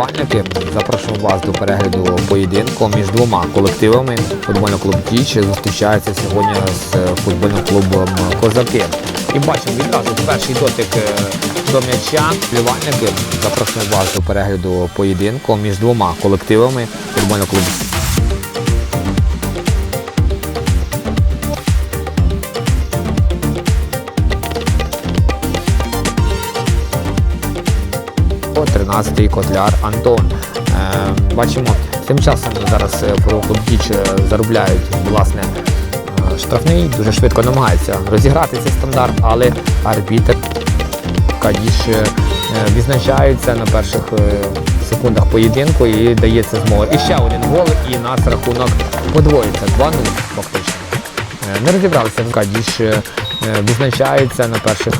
Вболівальники, запрошуємо вас до перегляду поєдинку між двома колективами. Футбольний клуб Тіч зустрічається сьогодні з е, футбольним клубом Козаки. І бачимо відразу перший дотик е, до м'яча. Вболівальники, запрошуємо вас до перегляду поєдинку між двома колективами. Футбольний клуб О, 13-й котляр Антон. Е, бачимо, тим часом зараз Діч е, заробляють власне е, штрафний, дуже швидко намагається розіграти цей стандарт, але арбітр Кадіш відзначається на перших секундах поєдинку і дається змогу. І ще один гол, і нас рахунок подвоїться. 2-0 фактично. Не розібралися. Кадіш відзначається на перших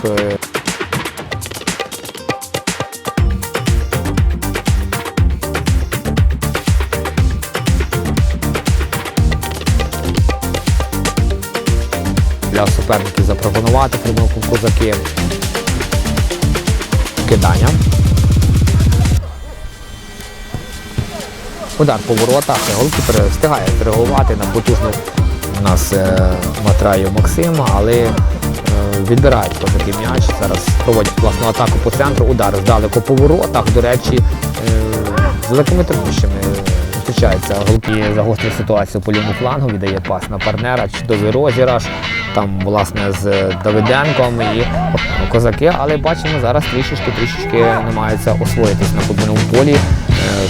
для суперників запропонувати примовку козаки. Кидання. Удар по воротах. Голкіпер встигає зреагувати на потужну у нас е, матраю Максима, але е, відбирають козаки м'яч. Зараз проводять власну атаку по центру. Удар здалеку по воротах. До речі, е, з великими труднощами зустрічається голки загострює ситуацію по лівому флангу, віддає пас на партнера, чудовий розіграш. Там, власне, з Давиденком і козаки, але бачимо, зараз трішечки трішечки намагаються освоїтись на футбольному полі, е,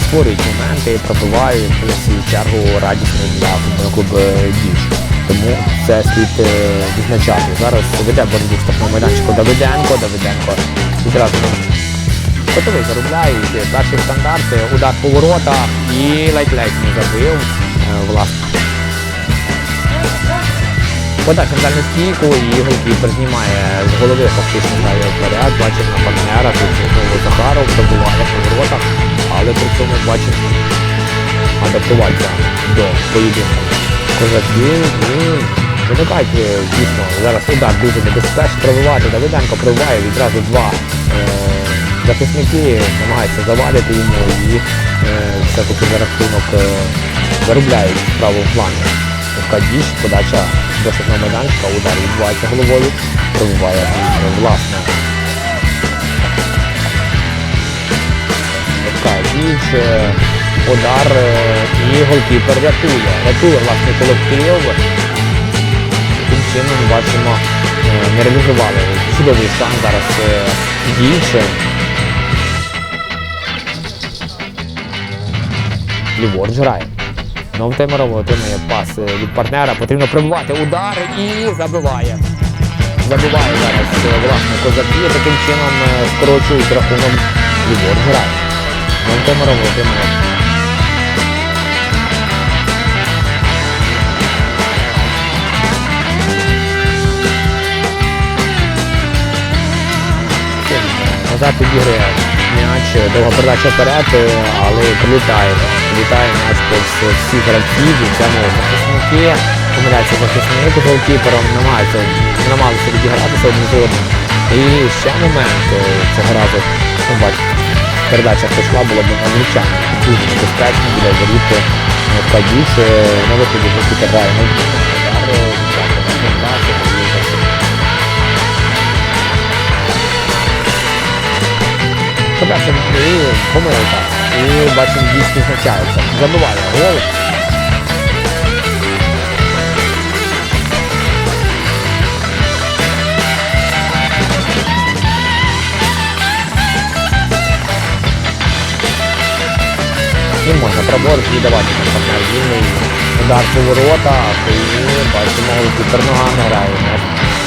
створюють моменти, пробивають в свою чергу радісно для футбольного клубу Діч. Тому це слід е, відзначати. Зараз веде боротьбу в штрафному майданчику Давиденко. Давиденко відразу Готовий заробляють перший стандарт, удар по воротах і ледь-ледь не забив. Е, Власне. Подача в дальню стійку і голкіпер знімає з голови фактично грає вперед. На партнера, тут знову Захаров добуває по воротах, але при цьому бачимо адаптуватися до поєдинку. Козаки і виникають е, дійсно зараз удар дуже небезпечний. Пробивати Давиденко пробиває відразу два. е, Захисники намагаються завадити йому і е, все-таки за рахунок е, заробляють в правому Кадіш, подача до штрафного майданчика, удар відбувається головою, пробиває е, власне. Кадіш, е, удар е, і голкіпер рятує. Рятує власне колектив. Таким чином бачимо, не реалізували чудовий шанс зараз діючи. Ліворуч грає. Знову Таймаров отримує пас е, від партнера. Потрібно пробивати удар і забиває. Забиває зараз е, власне козаки. Таким чином е, скорочують рахунок ліворуч грає. Знову Таймаров отримує. Назад підігрує м'яч, довга передача вперед, але прилітає. Прилітає м'яч повз всіх гравців, цьому захисники, помиляється захисник голкіпером, намагаються, намагаються відігратися один з одним. І ще момент е, цього разу, ну, бачите, передача пішла, була б англічана. Дуже небезпечно біля воріт вкладіш, на виході голкіпер грає на е, так, на трасі, і помилка. І бачимо, дійсно значається. Забиває гол. І можна праворуч віддавати на партнер вільний удар по воротах і бачимо, голкіпер ногами грає.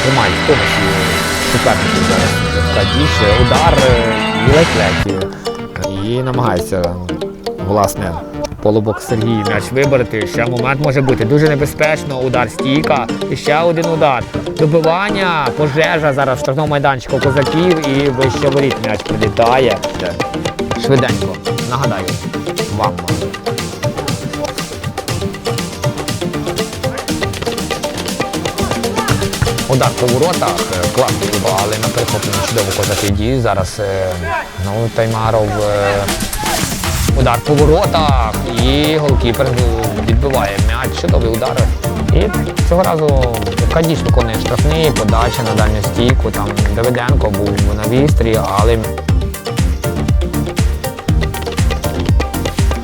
Тримає в тонусі суперників зараз. Удар е, ледь-ледь. І намагається, власне, полубок Сергій м'яч вибрати. Ще момент може бути дуже небезпечно. Удар стійка. І ще один удар. Добивання, пожежа зараз в штрафному майданчику козаків і вище воріт м'яч прилітає. Швиденько. Нагадаю вам. Удар по воротах, е, класний удар, але на чудово козаки діють. Зараз е, ну, Таймаров е, Удар по воротах. І голкіпер відбиває м'яч. Чудовий удар. І цього разу Кадіч виконує штрафний, подача на дальню стійку. Там Давиденко був на вістрі, але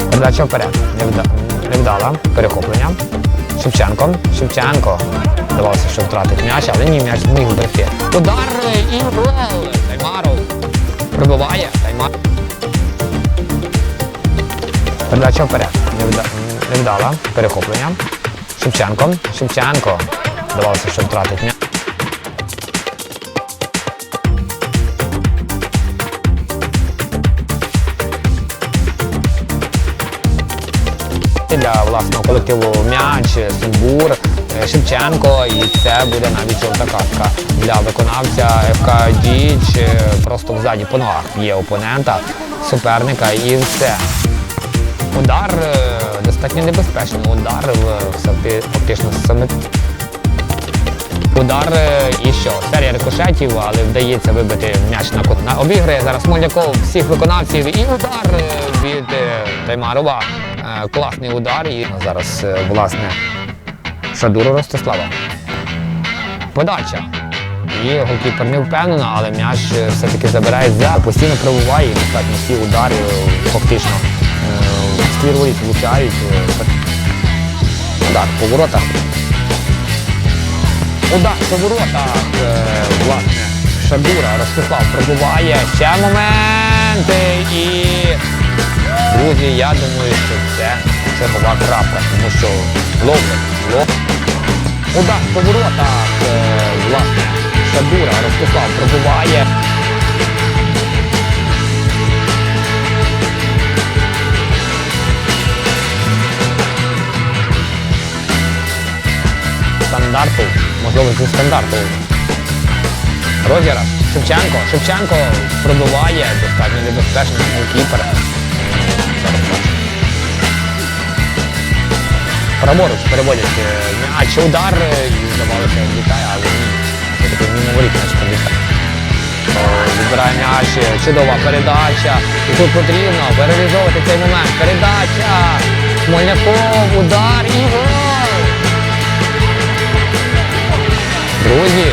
передача вперед. Невда- Невдала. Перехоплення. Шевченко. Шевченко. Здавалося, що втратить м'яч, але ні, м'яч зміг вберегти. Удар і гол. Таймаров. Пробиває. Таймар. Передача вперед. Невда- Невдала. Перехоплення. Шевченко. Шевченко. Здавалося, що втратить м'яч. Для власного колективу м'яч, Сумбур, е, Шевченко, і це буде навіть жовта картка для виконавця ФК Діч. е, Просто взаді по ногах є опонента, суперника і все. Удар е, достатньо небезпечний. Удар фактично саме. Удар і що? Серія рикошетів, але вдається вибити м'яч на кут. На обіграє зараз Смоляков всіх виконавців і удар від Таймарова. Е, Класний удар. І зараз е, власне Шадуру Ростислава. Подача. І голкіпер не впевнена, але м'яч е, все-таки забирає за, постійно пробуває і достатньо всі удари фактично воріт влучають. Удар по воротах. Удар по воротах. Власне, Шадура Ростислав пробуває. Ще моменти. І, друзі, я думаю, що це чергова крапка, тому що ловлять. лов- Удар по воротах. Е, власне, Шадура Ростислав пробуває. стандарту, можливо, зі стандарту. Розіграш. Шевченко. Шевченко пробиває достатньо небезпечний голкіпер. Праворуч переводять е, м'яч, удар е, і здавалося, літає, але ні. Це такий мімоворіт м'яч пролітає. Відбирає м'яч, е, чудова передача. І тут потрібно переалізовувати цей момент. Передача. Смоляков, удар і гол. Друзі,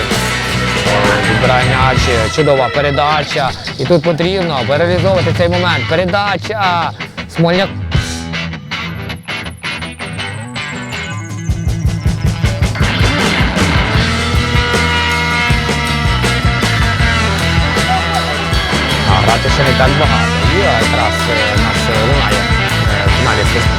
е, відбирає м'яч, чудова передача. І тут потрібно переалізовувати цей момент. Передача. Смольняк. Ще не так багато. І якраз у нас лунає свист-